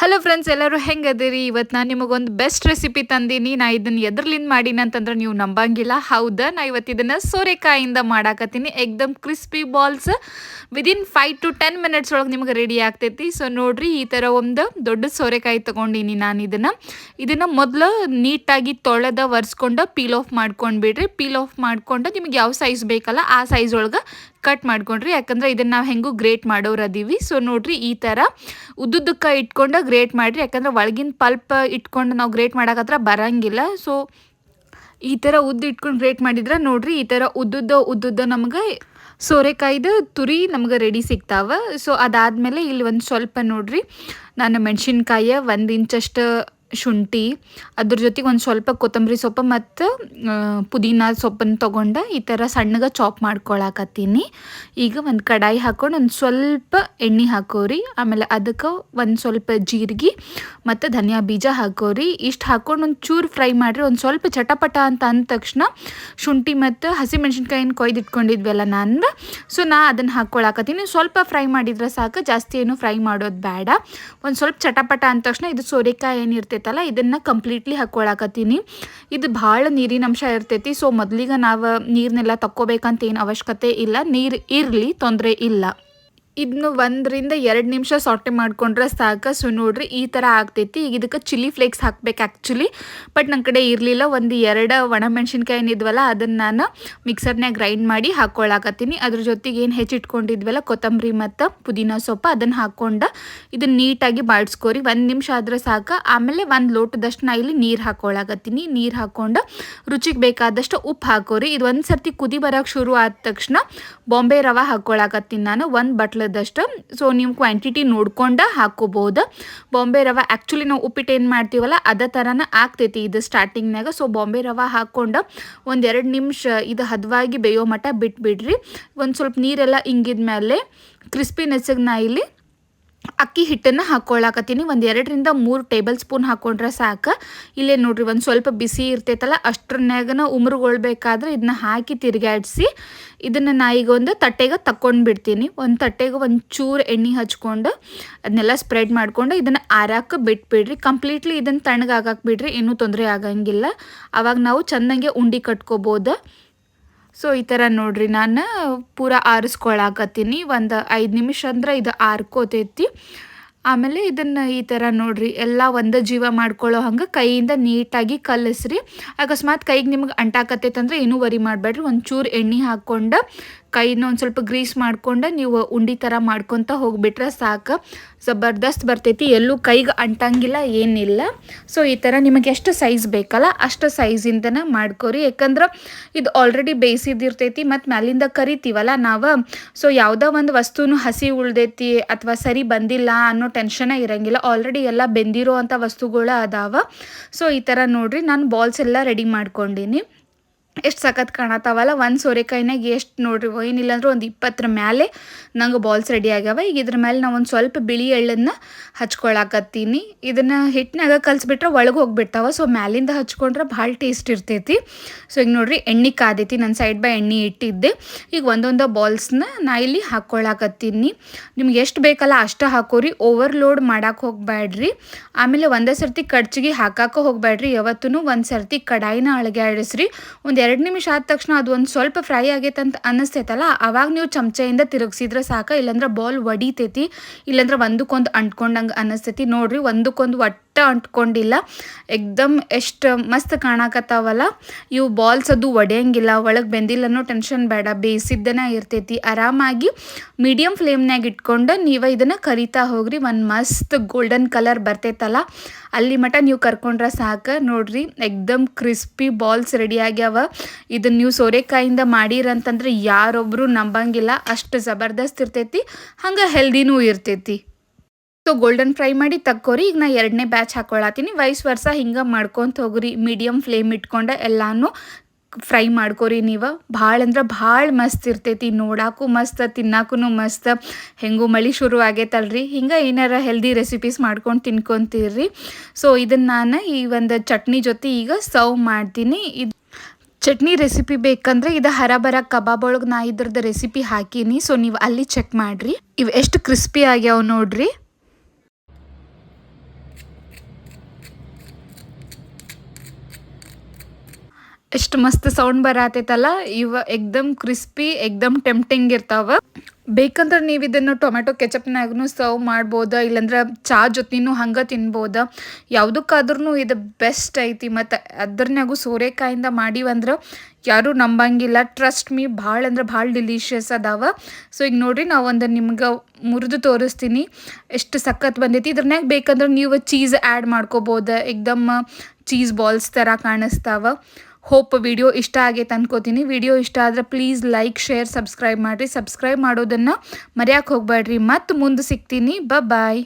Hello friends ಎಲ್ಲರೂ ಹೆಂಗದಿರಿ? ಇವತ್ತು ನಾನು ನಿಮಗೊಂದು ಬೆಸ್ಟ್ ರೆಸಿಪಿ ತಂದೀನಿ. ನಾ ಇದನ್ನು ಎದ್ರಲಿಂದ ಮಾಡೀನಿ ಅಂತಂದ್ರೆ ನೀವು ನಂಬಂಗಿಲ್ಲ. ಹೌದಾ? ನಾ ಇವತ್ತು ಇದನ್ನು ಸೋರೆಕಾಯಿಂದ ಮಾಡಾಕತ್ತೀನಿ. ಎಕ್ದಮ್ crispy balls within five to ten minutes ಒಳಗೆ ನಿಮ್ಗೆ ರೆಡಿ ಆಗ್ತೈತಿ. ಸೊ ನೋಡ್ರಿ, ಈ ಥರ ಒಂದು ದೊಡ್ಡ ಸೋರೆಕಾಯಿ ತೊಗೊಂಡಿನಿ ನಾನು ಇದನ್ನು. ಇದನ್ನು ಮೊದಲು ನೀಟಾಗಿ ತೊಳೆದ, ಒರೆಸ್ಕೊಂಡು ಪೀಲ್ ಆಫ್ ಮಾಡ್ಕೊಂಡ್ಬಿಡ್ರಿ ಪೀಲ್ ಆಫ್ ಮಾಡ್ಕೊಂಡು ನಿಮ್ಗೆ ಯಾವ ಸೈಜ್ ಬೇಕಲ್ಲ ಆ ಸೈಜ್ ಒಳಗೆ ಕಟ್ ಮಾಡ್ಕೊಂಡ್ರಿ. ಯಾಕಂದ್ರೆ ಇದನ್ನು ನಾವು ಹೆಂಗೂ ಗ್ರೇಟ್ ಮಾಡೋರು ಅದೀವಿ. ಸೊ ನೋಡ್ರಿ, ಈ ಥರ ಉದ್ದುದ್ದಕ್ಕೆ ಇಟ್ಕೊಂಡು ಗ್ರೇಟ್ ಮಾಡಿರಿ. ಯಾಕಂದ್ರೆ ಒಳಗಿನ ಪಲ್ಪ್ ಇಟ್ಕೊಂಡು ನಾವು ಗ್ರೇಟ್ ಮಾಡೋಕತ್ರ ಬರಂಗಿಲ್ಲ. ಸೊ ಈ ಥರ ಉದ್ದು ಇಟ್ಕೊಂಡು ಗ್ರೇಟ್ ಮಾಡಿದ್ರೆ ನೋಡಿರಿ, ಈ ಥರ ಉದ್ದುದ್ದ ಉದ್ದುದ್ದ ನಮಗೆ ಸೋರೆಕಾಯ್ದು ತುರಿ ನಮ್ಗೆ ರೆಡಿ ಸಿಗ್ತಾವೆ. ಸೊ ಅದಾದಮೇಲೆ ಇಲ್ಲಿ ಒಂದು ಸ್ವಲ್ಪ ನೋಡಿರಿ. ನಾನು ಮೆಣಸಿನ್ಕಾಯಿ ಒಂದು ಇಂಚಷ್ಟು ಶುಂಠಿ, ಅದ್ರ ಜೊತೆಗೆ ಒಂದು ಸ್ವಲ್ಪ ಕೊತ್ತಂಬರಿ ಸೊಪ್ಪು ಮತ್ತು ಪುದೀನ ಸೊಪ್ಪನ್ನು ತೊಗೊಂಡು ಈ ಥರ ಸಣ್ಣಗೆ ಚಾಪ್ ಮಾಡ್ಕೊಳಕತ್ತೀನಿ. ಈಗ ಒಂದು ಕಡಾಯಿ ಹಾಕ್ಕೊಂಡು ಒಂದು ಸ್ವಲ್ಪ ಎಣ್ಣೆ ಹಾಕೋರಿ. ಆಮೇಲೆ ಅದಕ್ಕೆ ಒಂದು ಸ್ವಲ್ಪ ಜೀರಿಗೆ ಮತ್ತು ಧನಿಯಾ ಬೀಜ ಹಾಕೋರಿ. ಇಷ್ಟು ಹಾಕ್ಕೊಂಡು ಒಂದು ಚೂರು ಫ್ರೈ ಮಾಡಿರಿ. ಒಂದು ಸ್ವಲ್ಪ ಚಟಪಟ ಅಂತ ಅಂದ ತಕ್ಷಣ ಶುಂಠಿ ಮತ್ತು ಹಸಿಮೆಣ್ಸಿನ್ಕಾಯಿನ ಕೊಯ್ದು ಇಟ್ಕೊಂಡಿದ್ವಲ್ಲ ನಾನು ಸೊ ನಾ ಅದನ್ನು ಹಾಕ್ಕೊಳಕತ್ತೀನಿ ಸ್ವಲ್ಪ ಫ್ರೈ ಮಾಡಿದ್ರೆ ಸಾಕು. ಜಾಸ್ತಿ ಏನು ಫ್ರೈ ಮಾಡೋದು ಬೇಡ. ಒಂದು ಸ್ವಲ್ಪ ಚಟಪಟ ಅಂದ ತಕ್ಷಣ ಇದು ಸೋರೆಕಾಯಿ ಏನಿರ್ತೈತಲ್ಲ ಇದನ್ನು ಕಂಪ್ಲೀಟ್ಲಿ ಹಾಕ್ಕೊಳಕತ್ತೀನಿ. ಇದು ಭಾಳ ನೀರಿನ ಅಂಶ ಇರ್ತೈತಿ ಸೊ ಮೊದಲಿಗೆ ನಾವು ನೀರನ್ನೆಲ್ಲ ತಕ್ಕೋಬೇಕಂತ ಏನು ಅವಶ್ಯಕತೆ ಇಲ್ಲ. ನೀರು ಇರಲಿ, ತೊಂದರೆ ಇಲ್ಲ. ಇದನ್ನು ಒಂದರಿಂದ ಎರಡು ನಿಮಿಷ ಸಾಟೆ ಮಾಡ್ಕೊಂಡ್ರೆ ಸಾಕು. ಸೊ ನೋಡ್ರಿ ಈ ಥರ ಆಗ್ತೈತಿ. ಈಗ ಇದಕ್ಕೆ ಚಿಲ್ಲಿ ಫ್ಲೇಕ್ಸ್ ಹಾಕ್ಬೇಕು ಆ್ಯಕ್ಚುಲಿ ಬಟ್ ನನ್ನ ಕಡೆ ಇರಲಿಲ್ಲ. ಒಂದು ಎರಡು ಒಣಮೆಣ್ಸಿನ್ಕಾಯಿ ಏನಿದ್ವಲ್ಲ, ಅದನ್ನು ನಾನು ಮಿಕ್ಸರ್ನಾಗ ಗ್ರೈಂಡ್ ಮಾಡಿ ಹಾಕ್ಕೊಳಕತ್ತೀನಿ ಅದ್ರ ಜೊತೆಗೆ ಏನು ಹೆಚ್ಚಿಟ್ಕೊಂಡಿದ್ವಲ್ಲ ಕೊತ್ತಂಬರಿ ಮತ್ತು ಪುದೀನ ಸೊಪ್ಪು ಅದನ್ನು ಹಾಕ್ಕೊಂಡು ಇದನ್ನು ನೀಟಾಗಿ ಬಾಡಿಸ್ಕೋರಿ ಒಂದು ನಿಮಿಷ ಆದ್ರೆ ಸಾಕು. ಆಮೇಲೆ ಒಂದು ಲೋಟದಷ್ಟು ನಾ ಇಲ್ಲಿ ನೀರು ಹಾಕ್ಕೊಳಕತ್ತೀನಿ ನೀರು ಹಾಕ್ಕೊಂಡು ರುಚಿಗೆ ಬೇಕಾದಷ್ಟು ಉಪ್ಪು ಹಾಕೋರಿ. ಇದು ಒಂದು ಸರ್ತಿ ಕುದಿ ಬರೋಕ್ಕೆ ಶುರು ಆದ ತಕ್ಷಣ ಬಾಂಬೆ ರವೆ ಹಾಕ್ಕೊಳಕತ್ತೀನಿ ನಾನು. ಒಂದು ಬಟ್ಲದಷ್ಟು ಸೊ ನೀವು ಕ್ವಾಂಟಿಟಿ ನೋಡ್ಕೊಂಡು ಹಾಕೋಬಹುದು. ಬಾಂಬೆ ರವೆ ಆ್ಯಕ್ಚುಲಿ ನಾವು ಉಪ್ಪಿಟ್ಟು ಏನು ಮಾಡ್ತೀವಲ್ಲ, ಅದೇ ಥರನ ಆಗ್ತೈತಿ ಇದು ಸ್ಟಾರ್ಟಿಂಗ್ನಾಗ ಸೊ ಬಾಂಬೆ ರವೆ ಹಾಕ್ಕೊಂಡು ಒಂದು ಎರಡು ನಿಮಿಷ ಇದು ಹದವಾಗಿ ಬೇಯೋ ಮಟ್ಟ ಬಿಟ್ಬಿಡ್ರಿ. ಒಂದು ಸ್ವಲ್ಪ ನೀರೆಲ್ಲ ಇಂಗಿದ ಮೇಲೆ ಕ್ರಿಸ್ಪಿನೆಸ್ಸಿಗೆ ನಾ ಇಲ್ಲಿ ಅಕ್ಕಿ ಹಿಟ್ಟನ್ನು ಹಾಕ್ಕೊಳ್ಳಾಕತ್ತೀನಿ ಒಂದು ಎರಡರಿಂದ ಮೂರು ಟೇಬಲ್ ಸ್ಪೂನ್ ಹಾಕ್ಕೊಂಡ್ರೆ ಸಾಕು. ಇಲ್ಲೇ ನೋಡ್ರಿ, ಒಂದು ಸ್ವಲ್ಪ ಬಿಸಿ ಇರ್ತೈತಲ್ಲ, ಅಷ್ಟ್ರನ್ಯಾಗನ ಉಮ್ರುಗೊಳ್ಬೇಕಾದ್ರೆ ಇದನ್ನ ಹಾಕಿ ತಿರುಗಾಡಿಸಿ ಇದನ್ನು ನಾ ಈಗ ಒಂದು ತಟ್ಟೆಗೆ ತಕ್ಕೊಂಡು ಬಿಡ್ತೀನಿ. ಒಂದು ತಟ್ಟೆಗೆ ಒಂದು ಚೂರು ಎಣ್ಣೆ ಹಚ್ಕೊಂಡು ಅದನ್ನೆಲ್ಲ ಸ್ಪ್ರೆಡ್ ಮಾಡಿಕೊಂಡು ಇದನ್ನು ಆರಾಕ ಬಿಟ್ಬಿಡ್ರಿ. ಕಂಪ್ಲೀಟ್ಲಿ ಇದನ್ನು ತಣ್ಣಗಾಗಕ್ಕೆ ಬಿಡ್ರಿ ಏನೂ ತೊಂದರೆ ಆಗಂಗಿಲ್ಲ. ಆವಾಗ ನಾವು ಚೆಂದಂಗೆ ಉಂಡೆ ಕಟ್ಕೋಬೋದು. ಸೊ, ಈ ಥರ ನೋಡ್ರಿ, ನಾನು ಪೂರ ಆರಿಸ್ಕೊಳಕತ್ತೀನಿ. ಒಂದು ಐದು ನಿಮಿಷ ಅಂದ್ರೆ ಇದು ಆರ್ಕೋತೈತಿ. ಆಮೇಲೆ ಇದನ್ನು ಈ ಥರ ನೋಡ್ರಿ, ಎಲ್ಲ ಒಂದು ಜೀವ ಮಾಡ್ಕೊಳ್ಳೋ ಹಂಗೆ ಕೈಯಿಂದ ನೀಟಾಗಿ ಕಲಸ್ರಿ. ಅಕಸ್ಮಾತ್ ಕೈಗೆ ನಿಮ್ಗೆ ಅಂಟಾಕತ್ತೈತಂದ್ರೆ ಏನೂ ವರಿ ಮಾಡಬೇಡ್ರಿ ಒಂಚೂರು ಎಣ್ಣೆ ಹಾಕ್ಕೊಂಡು ಕೈನ ಒಂದು ಸ್ವಲ್ಪ ಗ್ರೀಸ್ ಮಾಡ್ಕೊಂಡು ನೀವು ಉಂಡಿ ಥರ ಮಾಡ್ಕೊತ ಹೋಗಿಬಿಟ್ರೆ ಸಾಕು. ಜಬರ್ದಸ್ತ್ ಬರ್ತೈತಿ. ಎಲ್ಲೂ ಕೈಗೆ ಅಂಟಂಗಿಲ್ಲ, ಏನಿಲ್ಲ. ಸೊ ಈ ಥರ ನಿಮಗೆ ಎಷ್ಟು ಸೈಜ್ ಬೇಕಲ್ಲ, ಅಷ್ಟು ಸೈಜಿಂದನೇ ಮಾಡ್ಕೊರಿ. ಯಾಕಂದ್ರೆ ಇದು ಆಲ್ರೆಡಿ ಬೇಯಿಸಿದಿರ್ತೈತಿ ಮತ್ತು ಮ್ಯಾಲಿಂದ ಕರಿತೀವಲ್ಲ ನಾವು. ಸೊ ಯಾವುದೋ ಒಂದು ವಸ್ತುನು ಹಸಿ ಉಳ್ದೈತಿ ಅಥವಾ ಸರಿ ಬಂದಿಲ್ಲ ಅನ್ನೋ ಟೆನ್ಷನೇ ಇರಂಗಿಲ್ಲ. ಆಲ್ರೆಡಿ ಎಲ್ಲ ಬೆಂದಿರೋ ಅಂಥ ವಸ್ತುಗಳು ಅದಾವ. ಸೊ ಈ ಥರ ನೋಡಿರಿ, ನಾನು ಬಾಲ್ಸ್ ಎಲ್ಲ ರೆಡಿ ಮಾಡ್ಕೊಂಡೀನಿ. ಎಷ್ಟು ಸಖತ್ ಕಾಣತ್ತಾವಲ್ಲ? ಒಂದು ಸೋರೆಕಾಯಿನಾಗ ಎಷ್ಟು ನೋಡ್ರಿ ಏನಿಲ್ಲ ಅಂದ್ರೆ ಒಂದು ಇಪ್ಪತ್ತರ ಮೇಲೆ ನಂಗೆ ಬಾಲ್ಸ್ ರೆಡಿ ಆಗ್ಯಾವ. ಈಗ ಇದ್ರ ಮೇಲೆ ನಾವು ಒಂದು ಸ್ವಲ್ಪ ಬಿಳಿ ಎಳ್ಳನ್ನು ಹಚ್ಕೊಳಕತ್ತೀನಿ. ಇದನ್ನು ಹಿಟ್ಟಿನಾಗ ಕಲಿಸ್ಬಿಟ್ರೆ ಒಳಗೆ ಹೋಗ್ಬಿಡ್ತಾವ. ಸೊ, ಮ್ಯಾಲಿಂದ ಹಚ್ಕೊಂಡ್ರೆ ಭಾಳ ಟೇಸ್ಟ್ ಇರ್ತೈತಿ. ಸೊ, ಈಗ ನೋಡ್ರಿ, ಎಣ್ಣೆ ಕಾದೈತಿ. ನನ್ನ ಸೈಡ್ ಬೈ ಎಣ್ಣೆ ಇಟ್ಟಿದ್ದೆ. ಈಗ ಒಂದೊಂದು ಬಾಲ್ಸ್ನ ನಾ ಇಲ್ಲಿ ಹಾಕ್ಕೊಳಕತ್ತೀನಿ ನಿಮ್ಗೆ ಎಷ್ಟು ಬೇಕಲ್ಲ ಅಷ್ಟು ಹಾಕೋರಿ. ಓವರ್ಲೋಡ್ ಮಾಡಕ್ಕೆ ಹೋಗ್ಬೇಡ್ರಿ ಆಮೇಲೆ ಒಂದೇ ಸರ್ತಿ ಕಡ್ಚಿಗೆ ಹಾಕಕ್ಕೆ ಹೋಗ್ಬೇಡ್ರಿ ಯಾವತ್ತೂ ಒಂದು ಸರ್ತಿ ಕಡಾಯಿನ ಅಳಗ್ಯಾಡಿಸ್ರಿ ಒಂದು ಎರಡು ನಿಮಿಷ ಆದ ತಕ್ಷಣ ಅದು ಒಂದು ಸ್ವಲ್ಪ ಫ್ರೈ ಆಗೈತೆ ಅಂತ ಅನ್ನಿಸ್ತೈತಲ್ಲ, ಅವಾಗ ನೀವು ಚಮಚೆಯಿಂದ ತಿರುಗಿಸಿದ್ರೆ ಸಾಕು, ಇಲ್ಲಾಂದ್ರೆ ಬಾಲ್ ಒಡಿತೈತಿ, ಇಲ್ಲಾಂದ್ರೆ ಒಂದಕ್ಕೊಂದು ಅಂಟ್ಕೊಂಡಂಗೆ ಅನ್ನಿಸ್ತೈತಿ. ನೋಡ್ರಿ, ಒಂದಕ್ಕೊಂದು ಒಟ್ಟು ಅಂಟ್ಕೊಂಡಿಲ್ಲ. ಎಕ್ದಮ್ ಎಷ್ಟು ಮಸ್ತ್ ಕಾಣಕತ್ತಾವಲ್ಲ. ಇವು ಬಾಲ್ಸ್ ಅದು ಒಡೆಯಂಗಿಲ್ಲ, ಒಳಗೆ ಬೆಂದಿಲ್ಲ ಅನ್ನೋ ಟೆನ್ಷನ್ ಬೇಡ ಬೇಯಿಸಿದ್ದನೇ ಇರ್ತೈತಿ. ಆರಾಮಾಗಿ ಮೀಡಿಯಮ್ ಫ್ಲೇಮ್ನಾಗ ಇಟ್ಕೊಂಡು ನೀವು ಇದನ್ನು ಕರಿತಾ ಹೋಗ್ರಿ. ಒಂದು ಮಸ್ತ್ ಗೋಲ್ಡನ್ ಕಲರ್ ಬರ್ತೈತಲ್ಲ. ಅಲ್ಲಿ ಮಟ ನೀವು ಕರ್ಕೊಂಡ್ರೆ ಸಾಕು. ನೋಡ್ರಿ, ಎಕ್ದಮ್ ಕ್ರಿಸ್ಪಿ ಬಾಲ್ಸ್ ರೆಡಿ ಆಗ್ಯಾವ. ಇದನ್ನ ನೀವು ಸೋರೆಕಾಯಿಂದ ಮಾಡಿರಂತಂದ್ರೆ ಯಾರೊಬ್ಬರು ನಂಬಂಗಿಲ್ಲ. ಅಷ್ಟು ಜಬರ್ದಸ್ತ್ ಇರ್ತೈತಿ. ಹಂಗೆ ಹೆಲ್ದಿನೂ ಇರ್ತೈತಿ. ಸೊ ಗೋಲ್ಡನ್ ಫ್ರೈ ಮಾಡಿ ತಕ್ಕೋರಿ. ಈಗ ನಾ ಎರಡನೇ ಬ್ಯಾಚ್ ಹಾಕೊಳತ್ತೀನಿ. ವಯಸ್ಸು ವರ್ಷ ಹಿಂಗೆ ಮಾಡ್ಕೊಂತ ಹೋಗ್ರಿ. ಮೀಡಿಯಮ್ ಫ್ಲೇಮ್ ಇಟ್ಕೊಂಡು ಎಲ್ಲಾನು ಫ್ರೈ ಮಾಡ್ಕೊರಿ ನೀವು. ಭಾಳ ಅಂದ್ರೆ ಭಾಳ ಮಸ್ತ್ ಇರ್ತೈತಿ. ನೋಡಾಕು ಮಸ್ತ್ ತಿನ್ನಾಕು ಮಸ್ತ್. ಹೆಂಗು ಮಳಿ ಶುರು ಆಗೈತಲ್ರಿ. ಹಿಂಗೆ ಏನಾರ ಹೆಲ್ದಿ ರೆಸಿಪೀಸ್ ಮಾಡ್ಕೊಂಡು ತಿನ್ಕೊಂತೀರಿ. ಸೊ ಇದನ್ನು ನಾನು ಈ ಒಂದು ಚಟ್ನಿ ಜೊತೆ ಈಗ ಸರ್ವ್ ಮಾಡ್ತೀನಿ. ಇದು ಚಟ್ನಿ ರೆಸಿಪಿ ಬೇಕಂದ್ರೆ ಇದು ಹರಬರ ಕಬಾಬ್ ಒಳಗೆ ನಾ ಇದ್ರದ್ದು ರೆಸಿಪಿ ಹಾಕೀನಿ. ಸೊ ನೀವು ಅಲ್ಲಿ ಚೆಕ್ ಮಾಡಿರಿ. ಇವು ಎಷ್ಟು ಕ್ರಿಸ್ಪಿ ಆಗ್ಯಾವ ನೋಡ್ರಿ. ಎಷ್ಟು ಮಸ್ತ್ ಸೌಂಡ್ ಬರತೈತಲ್ಲ? ಇವ ಎಕ್ದಮ್ ಕ್ರಿಸ್ಪಿ ಎಕ್ದಮ್ ಟೆಂಪ್ಟಿಂಗ್ ಇರ್ತಾವ. ಬೇಕಂದ್ರೆ ನೀವು ಇದನ್ನು ಟೊಮೆಟೊ ಕೆಚಪ್ನಾಗೂ ಸರ್ವ್ ಮಾಡ್ಬೋದ? ಇಲ್ಲಾಂದ್ರೆ ಚಾ ಜೊತೆನೂ ಹಂಗೆ ತಿನ್ಬೋದ? ಯಾವುದಕ್ಕಾದ್ರೂ ಇದು ಬೆಸ್ಟ್ ಐತಿ. ಮತ್ತು ಅದ್ರನ್ಯಾಗೂ ಸೋರೆಕಾಯಿಂದ ಮಾಡಿವಂದ್ರೆ ಯಾರೂ ನಂಬಂಗಿಲ್ಲ. ಟ್ರಸ್ಟ್ ಮೀ ಭಾಳ ಅಂದ್ರೆ ಭಾಳ ಡಿಲಿಷಿಯಸ್ ಅದಾವ. ಸೊ ಈಗ ನೋಡಿರಿ ನಾವು ಒಂದು ನಿಮ್ಗೆ ಮುರಿದು ತೋರಿಸ್ತೀನಿ. ಎಷ್ಟು ಸಖತ್ ಬಂದೈತಿ. ಇದ್ರನ್ಯಾಗ ಬೇಕಂದ್ರೆ ನೀವು ಚೀಸ್ ಆ್ಯಡ್ ಮಾಡ್ಕೋಬೋದು. ಎಕ್ದಮ್ ಚೀಸ್ ಬಾಲ್ಸ್ ಥರ ಕಾಣಿಸ್ತಾವ. ಹೋಪ್ ವಿಡಿಯೋ ಇಷ್ಟ ಆಗೈತೆ ಅನ್ಕೋತೀನಿ. ವಿಡಿಯೋ ಇಷ್ಟ ಆದರೆ ಪ್ಲೀಸ್ ಲೈಕ್ ಶೇರ್ ಸಬ್ಸ್ಕ್ರೈಬ್ ಮಾಡಿರಿ. ಸಬ್ಸ್ಕ್ರೈಬ್ ಮಾಡೋದನ್ನು ಮರೆಯೋಕೆ ಹೋಗಬೇಡ್ರಿ. ಮತ್ತು ಮುಂದೆ ಸಿಗ್ತೀನಿ. ಬ ಬಾಯ್